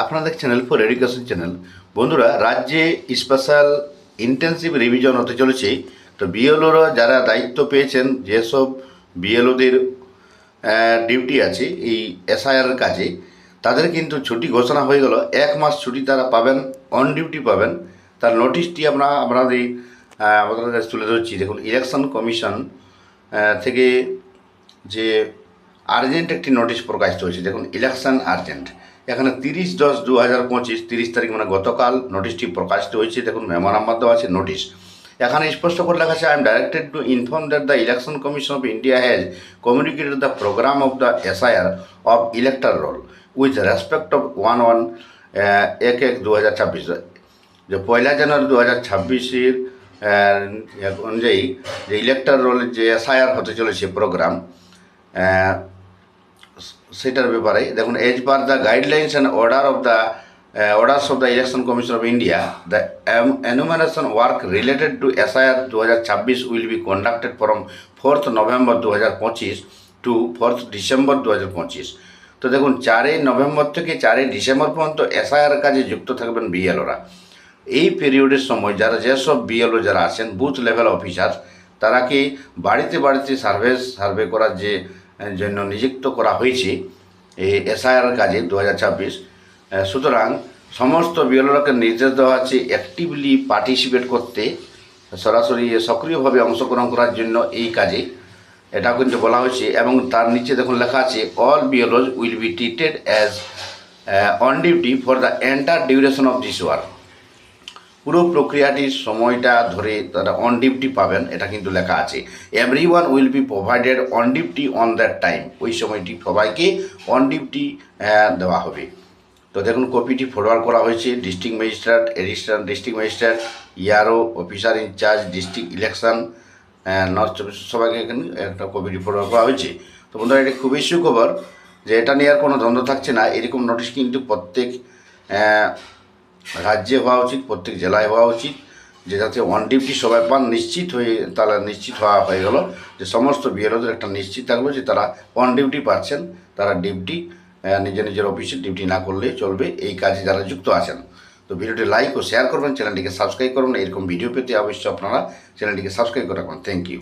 আপনারা দেখছেন channel for education channel বন্ধুরা, রাজ্যে স্পেশাল ইন্টেন্সিভ রিভিশন হতে চলেছে। তো বিএলওরা যারা দায়িত্ব পেয়েছেন, যেসব বিএলওদের ডিউটি আছে, এই এসআইআর কাজে, তাদের কিন্তু ছুটি ঘোষণা হয়ে গেল। এক মাস ছুটি তারা পাবেন অন ডিউটি পাবেন। তার নোটিশটি আমরা আপনাদের আমাদের কাছে তুলে ধরছি। দেখুন ইলেকশন কমিশন থেকে যে আর্জেন্ট একটি নোটিশ প্রকাশিত হয়েছে। দেখুন ইলেকশন আর্জেন্ট এখানে তিরিশ দশ দু হাজার পঁচিশ, তিরিশ তারিখ মানে গতকাল নোটিশটি প্রকাশিত হয়েছে। দেখুন মেমো নাম্বার দেওয়া আছে নোটিশ এখানে স্পষ্ট করে লেখা আছে I am directed to inform that the election commission of India has communicated the programme of the SIR of electoral roll with respect of one one এক এক দু হাজার ছাব্বিশ। যে পয়লা জানুয়ারি দু হাজার ছাব্বিশের অনুযায়ী যে ইলেকটার রোলের যে এসআইআর হতে চলেছে প্রোগ্রাম সেটার ব্যাপারে। দেখুন as per the guidelines and order of the orders of the election commission of India the enumeration work related to SIR দু হাজার ছাব্বিশ will be conducted from fourth November দু হাজার পঁচিশ টু ফোর্থ ডিসেম্বর দু হাজার পঁচিশ তো দেখুন, চারই নভেম্বর থেকে চারই ডিসেম্বর পর্যন্ত এসআইআর কাজে যুক্ত থাকবেন বিএলওরা এই পিরিয়ডের সময় যারা, যেসব বিএলও যারা আছেন বুথ লেভেল অফিসার তারা কি বাড়িতে বাড়িতে সার্ভে সার্ভে করার যে জন্য নিযুক্ত করা হয়েছে এই এসআইআর কাজে দু হাজার ছাব্বিশ সুতরাং সমস্ত বিএলওকে নির্দেশ দেওয়া আছে অ্যাক্টিভলি পার্টিসিপেট করতে, সরাসরি সক্রিয়ভাবে অংশগ্রহণ করার জন্য এই কাজে। এটা কিন্তু বলা হয়েছে এবং তার নিচে দেখুন লেখা আছে all BLOs will be treated as on duty for the entire duration of this work পুরো প্রক্রিয়াটির সময়টা ধরে তারা অন ডিউটি পাবেন, এটা কিন্তু লেখা আছে। Every one will be provided on duty on that time ওই সময়টি সবাইকে অন ডিউটি দেওয়া হবে। তো দেখুন কপিটি ফরওয়ার্ড করা হয়েছে। District magistrate additional district magistrate ERO officer in charge district election north চব্বিশ সবাইকে এখানে একটা কপিটি ফরওয়ার্ড করা হয়েছে। তো বন্ধুরা, এটা খুবই সুখবর যে এটা নিয়ে আর কোনো দ্বন্দ্ব থাকছে না। এরকম নোটিশ কিন্তু প্রত্যেক রাজ্যে হওয়া উচিত, প্রত্যেক জেলায় হওয়া উচিত, যে যাতে ওয়ান ডিউটি সবাই পান, নিশ্চিত হয়ে তারা নিশ্চিত হওয়া হয়ে গেল, যে সমস্ত বিএলওদের একটা নিশ্চিত থাকল যে তারা ওয়ান ডিউটি পাচ্ছেন, তারা ডিউটি নিজের নিজের অফিসে ডিউটি না করলে চলবে, এই কাজে যারা যুক্ত আছেন। তো ভিডিওটি লাইক ও শেয়ার করবেন চ্যানেলটিকে সাবস্ক্রাইব করবেন, এরকম ভিডিও পেতে অবশ্যই আপনারা চ্যানেলটিকে সাবস্ক্রাইব করে রাখবেন। Thank you